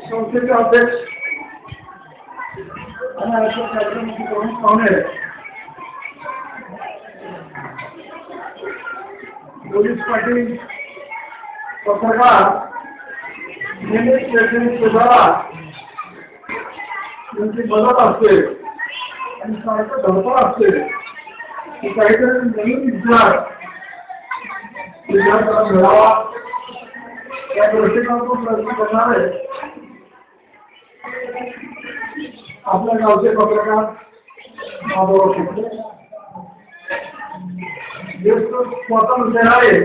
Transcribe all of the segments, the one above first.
संस्थेचे अध्यक्ष आणि आजच्या कार्यक्रमाचे प्रमुख पाहुणे पोलीस पाटील पत्रकार नेहमी शैक्षणिक सुधारा यांची मदत असते आणि सारखं धडपड असते की काहीतरी नवीन विचार विद्यार्थ्यांना मिळावा या दृष्टिकोनातून प्रयत्न करणार आपल्या गावचे पत्रकार माधव शिंदे ज्येष्ठ स्वातंत्र्य आहे.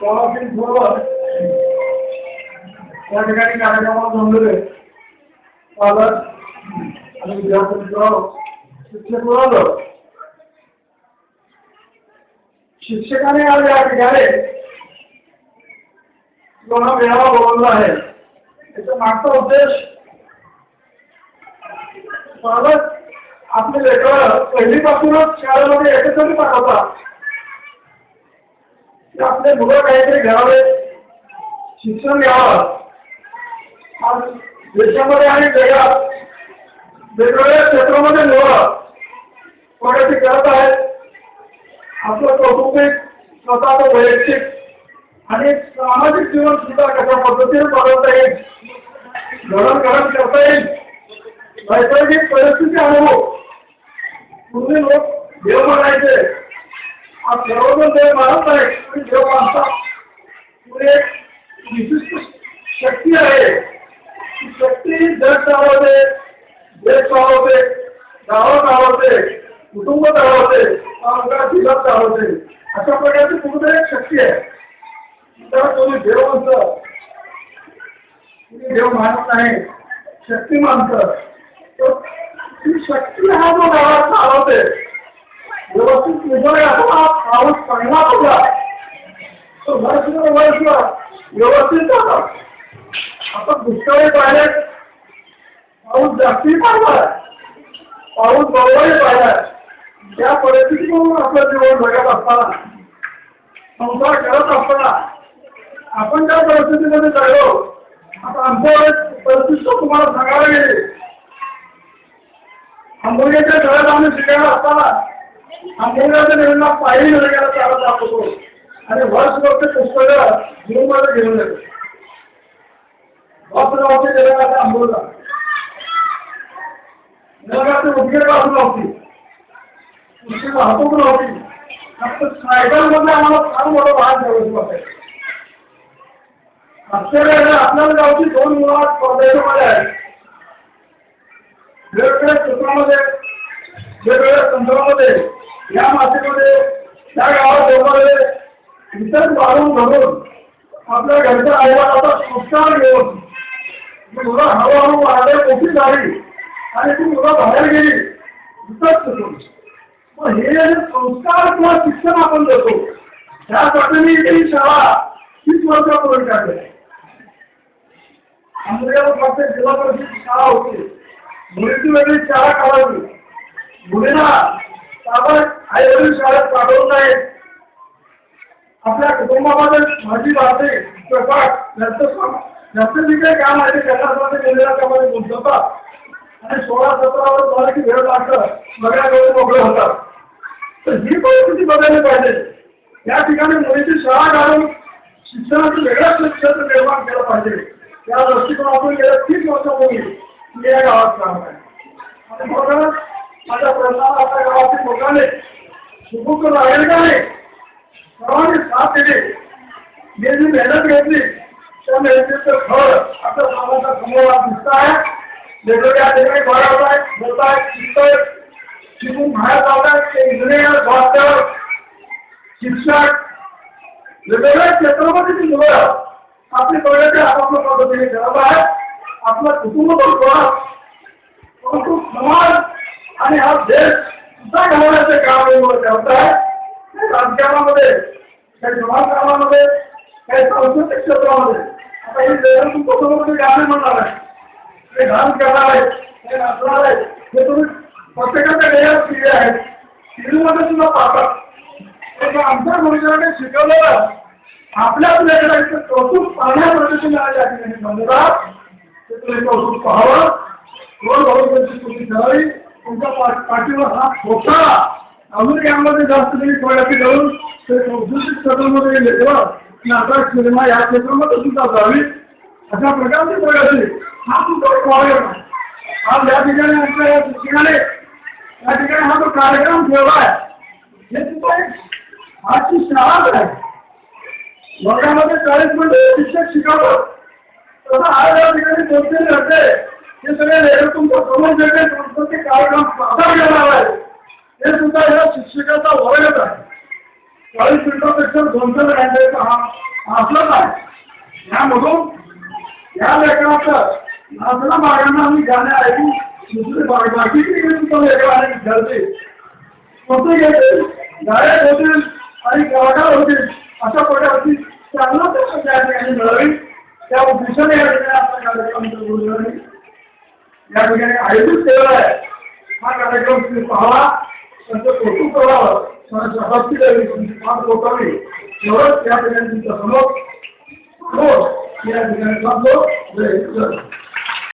थोरात या ठिकाणी कार्यक्रमात जमलेले पालक आणि विद्यार्थ्यांसह शिक्षक वर्ग. शिक्षकाने आज या ठिकाणी कोणा मेळावा बोलवला आहे. त्याचा मागचा उद्देश पालक आपले लेकर पहिलीपासूनच शाळेमध्ये याच्यासाठी पाठवतात. की आपले मुलं काहीतरी घ्यावे शिक्षण घ्यावं. आज देशामध्ये आणि जगात वेगवेगळ्या क्षेत्रामध्ये मुलं प्रगती करत आहेत. आपलं कौटुंबिक स्वतःचं वैयक्तिक आणि सामाजिक जीवन सुद्धा कशा पद्धतीने बदलता येईल? घडण करता येईल? नैसर्गिक परिस्थिती अनुभव. पूर्वी लोक देव म्हणायचे. आज सर्वजण देव मानत नाही पण देव मानतात पुढे एक विशिष्ट शक्ती आहे. ती शक्ती जग चालवते देश चालवते गावं चालवते कुटुंब चालवते कामगार जिल्हा चालवते. अशा प्रकारची कुठेतरी एक शक्ती आहे. तर तुम्ही देव तुम्ही देव मानत नाही शक्ती मानतं. तर ती शक्ती हा जो गावात चालवते व्यवस्थित निर्णय असा पाऊस चांगला पडला तो वर्ष वर्ष व्यवस्थित जातात आता दुष्काळी पाहिजे पाऊस जास्ती पाहिला पाऊस बरोबरही पाहिला या परिस्थितीतून आपलं जीवन जगत असताना संसार करत असताना आपण ज्या परिस्थितीमध्ये जगलो आता आमच्या परिस्थिती तुम्हाला सांगायला गेली. आंबोलीच्या घरात आम्ही शिकायला असताना आंबोलीच्या नेहमीला पायी गेला चालत जात. होतो आणि वर्ष वर्ष पुस्तकं जीवनमध्ये घेऊन येतो. बस नव्हती आता आंबोलीला. जगाची उद्योग बाजू नव्हती तुमची वाहतूक नव्हती. फक्त सायकलमध्ये आम्हाला फार मोठं वाहन ठेवायचं आश्चर्य आपल्याला गावची दोन मुलं परदेशामध्ये आहेत वेगवेगळ्या क्षेत्रामध्ये वेगवेगळ्या संदर्भामध्ये या मातीमध्ये त्या गावात लोकांमध्ये इतर वाढून घडून आपल्या घरच्या आईबापाचा संस्कार घेऊन ती मुलं हळूहळू वाढले मोठी झाली आणि ती मुलं बाहेर गेली इतर चुकून मग हे संस्कार किंवा शिक्षण आपण देतो त्यासाठी मी ही शाळा तीस वर्षापूर्वी काढली. आंबेगाव फक्त जिल्हा परिषद शाळा होती. मुलीची वेगळी शाळा काढावी. मुलींना आपण आई शाळेत पाठवत नाहीत. आपल्या कुटुंबामध्ये माझी बाते स्वयंपाक घरचं घरचं जे काही काम आहे ते घरामध्ये गेलेल्या कामाने गुंतवतात आणि सोळा सतरा वर्ष झालं की वेळ लागतं. सगळ्या वेळी मोकळे होतात. तर ही परिस्थिती बदलली पाहिजे. या ठिकाणी मुलीची शाळा काढून शिक्षणाचं वेगळं क्षेत्र निर्माण केलं पाहिजे. या दृष्टिकोनातून गेल्या तीस वर्षापूर्वी मी या गावात काम आहे आणि म्हणून माझ्या प्रश्नाला आपल्या गावातील लोकांनी सुखुक लागेल का नाही। सर्वांनी साथ दिली मी जी मेहनत घेतली त्या मेहनतीचं फळ आपल्या समाजाच्या समोर आज दिसत आहे वेगवेगळ्या ठिकाणी भरवत आहेत बोलत आहेत शिकतोय शिकून बाहेर जात आहेत ते इंजिनियर डॉक्टर शिक्षक वेगवेगळ्या क्षेत्रामध्ये ती मुलं आपली प्रगती आपापल्या पद्धतीने करत आहे आपलं कुटुंब बघतो परंतु समाज आणि हा देश सुद्धा घालवण्याचे काम हे करत आहे राजकारणामध्ये काही समाजकारणामध्ये काही सांस्कृतिक क्षेत्रामध्ये. आता ही देशातून कुटुंबामध्ये गाणे म्हणणार आहे. ते घाण करणार आहेत ते नाचणार आहेत हे तुम्ही प्रत्येकाच्या वेळेला टी आहेत टी व्हीमध्ये सुद्धा पाहतात. आमच्या गुरुजनाने शिकवलेलं आपल्या आपल्याकडे कौतुक पाहण्यासाठी या ठिकाणी बंधतात ते तुम्ही कौतुक पाहावं. दोन भाऊची स्तुती करावी. तुमच्या पाठीवर हात ठोका. अमेरिकेमध्ये जास्त तुम्ही थोड्याशी करून ते औद्योगिक क्षेत्रामध्ये गेले लेखवा नाटक सिनेमा या क्षेत्रामध्ये सुद्धा जावी. अशा प्रकारची प्रगती. हा तुमचा एक आज या ठिकाणी आमच्या या ठिकाणी या ठिकाणी हा जो कार्यक्रम ठेवला आहे हे सुद्धा एक आजची शाळाच आहे. वर्गामध्ये चाळीस मिनिटं शिक्षक शिकवतात. तसं आज या ठिकाणी कोणतेही होते हे सगळे लेखक तुमच्यासमोर जे काही सांस्कृतिक कार्यक्रम सादर करणार आहे हे सुद्धा या शिक्षकाचा वर्गच आहे. चाळीस मिनिटापेक्षा दोन चार घंट्याचा हा असलाच आहे. यामधून या लेखनाचं नाचना मार्गांना आम्ही गाणे ऐकून दुसरे बा- सुद्धा लेखक आणि विद्यार्थी कोणते घेतील? गायक होतील आणि कलाकार होतील अशा प्रकारची चांगलं त्या त्या ठिकाणी मिळावी त्या उद्देशाने या ठिकाणी आपला कार्यक्रम सुरू झाला. या ठिकाणी आयोजित केलेला आहे. हा कार्यक्रम तुम्ही पाहावा त्यांचं कौतुक करावं त्यांना शताब्दी द्यावी तुमची पाच लोकांनी एवढंच या ठिकाणी तुमच्यासमोर. या ठिकाणी सांगतो जय हिंद.